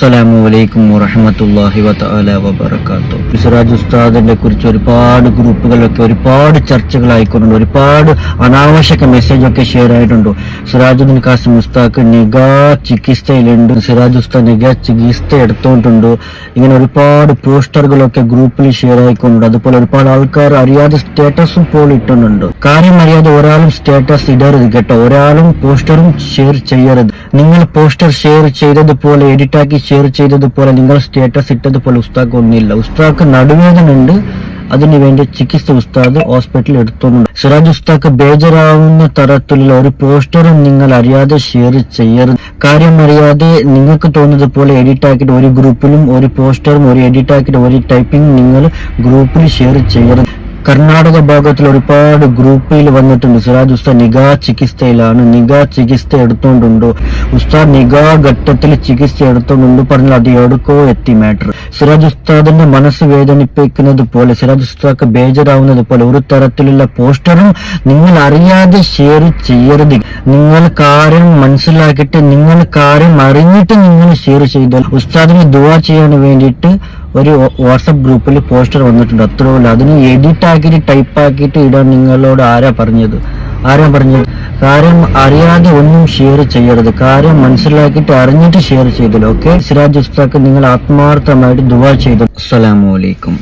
അസ്സലാമു അലൈക്കും വറഹമത്തല്ലാഹി വതആല വബറകാത്തു. സിറാജ് ഉസ്താദിനെ കുറിച്ച് ഒരുപാട് ഗ്രൂപ്പുകളൊക്കെ ഒരുപാട് ചർച്ചകളായിക്കൊണ്ടുണ്ട്. ഒരുപാട് അനാവശ്യക മെസ്സേജ് ഒക്കെ ഷെയർ ആയിട്ടുണ്ട് സിറാജുദ്ദീൻ കാസിം ഉസ്താക്ക് നിഗാ ചികിത്സയിലുണ്ട്. സിറാജ് ഉസ്താദ് നിഗാ ചികിത്സ എടുത്തോണ്ടുണ്ട്. ഇങ്ങനെ ഒരുപാട് പോസ്റ്ററുകളൊക്കെ ഗ്രൂപ്പിൽ ഷെയർ ആയിക്കൊണ്ടുണ്ട് അതുപോലെ ഒരുപാട് ആൾക്കാർ അറിയാതെ സ്റ്റേറ്റസും പോൾ ഇട്ടുന്നുണ്ട്. കാര്യം അറിയാതെ ഒരാളും സ്റ്റേറ്റസ് ഇടരുത് കേട്ടോ. ഒരാളും പോസ്റ്ററും ഷെയർ ചെയ്യരുത്. നിങ്ങൾ പോസ്റ്റർ ഷെയർ ചെയ്തതുപോലെ എഡിറ്റാക്കി ഷെയർ ചെയ്തതുപോലെ നിങ്ങൾ സ്റ്റേറ്റസ് ഇട്ടതുപോലെ ഉസ്താക്ക് ഒന്നുമില്ല. ഉസ്താക്ക് നടുവേദന ഉണ്ട്. അതിനുവേണ്ടി ചികിത്സ ഉസ്താദ് ഹോസ്പിറ്റലിൽ എടുത്തുണ്ട് സിറാജ് ഉസ്താക്ക് ബേജറാവുന്ന തരത്തിലുള്ള ഒരു പോസ്റ്ററും നിങ്ങൾ അറിയാതെ ഷെയർ ചെയ്യരുത്. കാര്യം അറിയാതെ നിങ്ങൾക്ക് തോന്നുന്നത് പോലെ എഡിറ്റ് ആക്കിയിട്ട് ഒരു ഗ്രൂപ്പിലും ഒരു പോസ്റ്ററും ഒരു എഡിറ്റ് ആക്കിയിട്ട് ഒരു ടൈപ്പിംഗ് നിങ്ങൾ ഗ്രൂപ്പിൽ ഷെയർ ചെയ്യരുത്. കർണാടക ഭാഗത്തിൽ ഒരുപാട് ഗ്രൂപ്പിൽ വന്നിട്ടുണ്ട്. സിറാജ് ഉസ്താദ് നിഗാ ചികിത്സയിലാണ്. നിഗാ ചികിത്സ എടുത്തോണ്ടുണ്ടോ. ഉസ്താദ് നിഗാ ഘട്ടത്തിൽ ചികിത്സ എടുത്തോണ്ടുണ്ട് പറഞ്ഞാൽ അത് എവിടേക്കോ എത്തി മാറ്റർ സിറാജ് ഉസ്താദിന്റെ മനസ്സ് വേദനിപ്പിക്കുന്നത് പോലെ സിറാജ് ഉസ്താദ് ബേജറാവുന്നത് പോലെ ഒരു തരത്തിലുള്ള പോസ്റ്ററും നിങ്ങൾ അറിയാതെ ഷെയർ ചെയ്യരുത്. നിങ്ങൾ കാര്യം മനസ്സിലാക്കിയിട്ട് നിങ്ങൾ കാര്യം അറിഞ്ഞിട്ട് നിങ്ങൾ ഷെയർ ചെയ്താൽ ഉസ്താദിനെ ദുവാ ചെയ്യാൻ വേണ്ടിയിട്ട് ഒരു വാട്സപ്പ് ഗ്രൂപ്പിൽ പോസ്റ്റർ വന്നിട്ടുണ്ട്. അത്രേ ഉള്ളൂ അതിന് എഡിറ്റ് ആക്കിയിട്ട് ടൈപ്പ് ആക്കിയിട്ട് ഇടാൻ നിങ്ങളോട് ആരാ പറഞ്ഞത്? ആരാ പറഞ്ഞത്? കാര്യം അറിയാതെ ഒന്നും ഷെയർ ചെയ്യരുത്. കാര്യം മനസ്സിലാക്കിയിട്ട് അറിഞ്ഞിട്ട് ഷെയർ ചെയ്തല്ലോ. ഓക്കെ സിറാജ് ഉസ്താക്ക് നിങ്ങൾ ആത്മാർത്ഥമായിട്ട് ദുവാ ചെയ്തു. അസ്സലാമു അലൈക്കും.